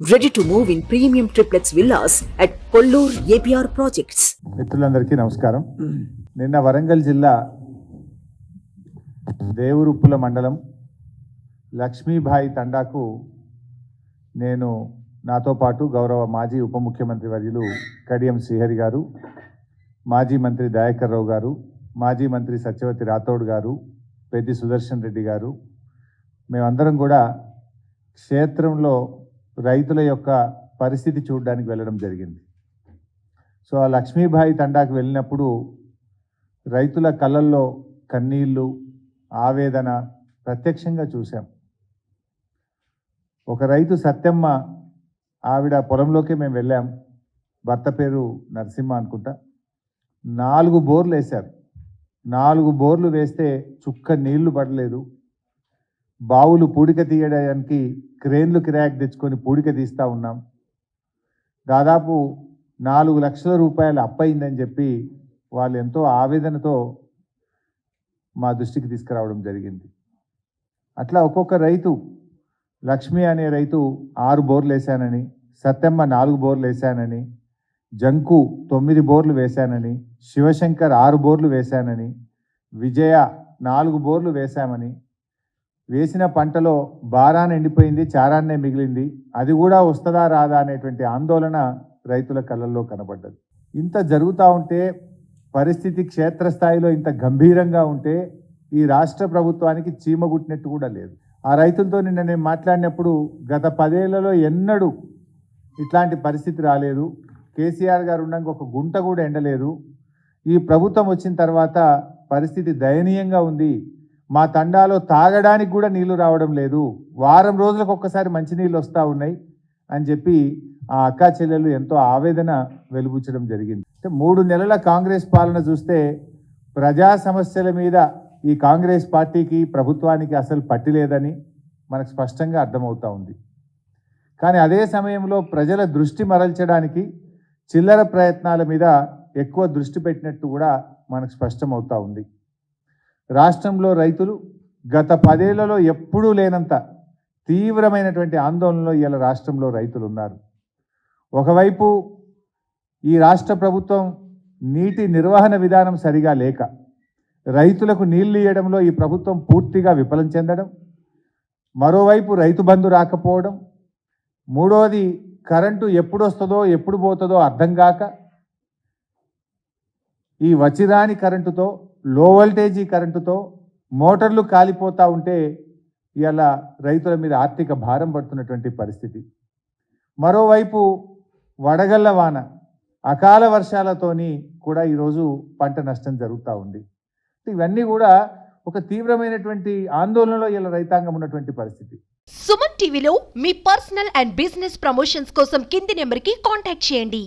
Ready to move in premium triplex villas at Kollur APR Projects. మిత్రులందరికీ నమస్కారం. నిన్న వరంగల్ జిల్లా దేవురుప్పుల మండలం లక్ష్మీభాయి తండాకు నేను నాతో పాటు గౌరవ మాజీ ఉప ముఖ్యమంత్రి వర్యులు కడియం శ్రీహరి గారు మాజీ మంత్రి దయాకర్ రావు గారు మాజీ మంత్రి సత్యవతి రాథోడ్ గారు పెద్ది సుదర్శన్ రెడ్డి గారు. మేమందరం కూడా క్షేత్రంలో రైతుల యొక్క పరిస్థితి చూడడానికి వెళ్ళడం జరిగింది. సో ఆ లక్ష్మీబాయి తండాకు వెళ్ళినప్పుడు రైతుల కళ్ళల్లో కన్నీళ్ళు ఆవేదన ప్రత్యక్షంగా చూశాం. ఒక రైతు సత్యమ్మ ఆవిడ పొలంలోకి మేము వెళ్ళాం. భర్త పేరు నరసింహ అనుకుంటా. నాలుగు బోర్లు వేశారు. నాలుగు బోర్లు వేస్తే చుక్క నీళ్ళు పడలేదు. బావులు పూడిక తీయడానికి క్రేన్లు కిరాక్ తెచ్చుకొని పూడిక తీస్తూ ఉన్నాం. దాదాపు నాలుగు లక్షల రూపాయలు అప్పయిందని చెప్పి వాళ్ళు ఎంతో ఆవేదనతో మా దృష్టికి తీసుకురావడం జరిగింది. అట్లా ఒక్కొక్క రైతు లక్ష్మి అనే రైతు ఆరు బోర్లు వేశానని సత్యమ్మ నాలుగు బోర్లు వేశానని జంకు తొమ్మిది బోర్లు వేశానని శివశంకర్ ఆరు బోర్లు వేశానని విజయ నాలుగు బోర్లు వేశామని వేసిన పంటలో భారాన్ని ఎండిపోయింది చారాన్నే మిగిలింది అది కూడా వస్తుందా రాదా అనేటువంటి ఆందోళన రైతుల కళ్ళల్లో కనబడ్డది. ఇంత జరుగుతూ ఉంటే పరిస్థితి క్షేత్రస్థాయిలో ఇంత గంభీరంగా ఉంటే ఈ రాష్ట్ర ప్రభుత్వానికి చీమ గుట్టినట్టు కూడా లేదు. ఆ రైతులతో నిన్న నేను మాట్లాడినప్పుడు గత పదేళ్ళలో ఎన్నడూ ఇట్లాంటి పరిస్థితి రాలేదు. కేసీఆర్ గారు ఉండగా ఒక గుంట కూడా ఎండలేదు. ఈ ప్రభుత్వం వచ్చిన తర్వాత పరిస్థితి దయనీయంగా ఉంది. మా తండాలో తాగడానికి కూడా నీళ్ళు రావడం లేదు. వారం రోజులకు ఒక్కసారి మంచినీళ్ళు వస్తూ ఉన్నాయి అని చెప్పి ఆ అక్క చెల్లెలు ఎంతో ఆవేదన వెలుబుచ్చడం జరిగింది. అంటే మూడు నెలల కాంగ్రెస్ పాలన చూస్తే ప్రజా సమస్యల మీద ఈ కాంగ్రెస్ పార్టీకి ప్రభుత్వానికి అసలు పట్టి లేదని మనకు స్పష్టంగా అర్థమవుతూ ఉంది. కానీ అదే సమయంలో ప్రజల దృష్టి మరల్చడానికి చిల్లర ప్రయత్నాల మీద ఎక్కువ దృష్టి పెట్టినట్టు కూడా మనకు స్పష్టమవుతూ ఉంది. రాష్ట్రంలో రైతులు గత పదేళ్ళలో ఎప్పుడూ లేనంత తీవ్రమైనటువంటి ఆందోళనలో ఇవాళ రాష్ట్రంలో రైతులు ఉన్నారు. ఒకవైపు ఈ రాష్ట్ర ప్రభుత్వం నీటి నిర్వహణ విధానం సరిగా లేక రైతులకు నీళ్ళు ఇవ్వడంలో ఈ ప్రభుత్వం పూర్తిగా విఫలం చెందడం మరోవైపు రైతు బంధు రాకపోవడం మూడవది కరెంటు ఎప్పుడు వస్తుందో ఎప్పుడు పోతుందో అర్థం కాక ఈ వచ్చిరాని కరెంటుతో లో వోల్టేజీ కరెంటుతో మోటార్లు కాలిపోతూ ఉంటే ఇవాళ రైతుల మీద ఆర్థిక భారం పడుతున్నటువంటి పరిస్థితి. మరోవైపు వడగళ్ళ వాన అకాల వర్షాలతోని కూడా ఈరోజు పంట నష్టం జరుగుతూ ఉంది. ఇవన్నీ కూడా ఒక తీవ్రమైనటువంటి ఆందోళనలో ఇలా రైతాంగం ఉన్నటువంటి పరిస్థితి. సుమన్ టీవీలో మీ పర్సనల్ అండ్ బిజినెస్ ప్రమోషన్స్ కోసం కింది నెంబర్కి కాంటాక్ట్ చేయండి.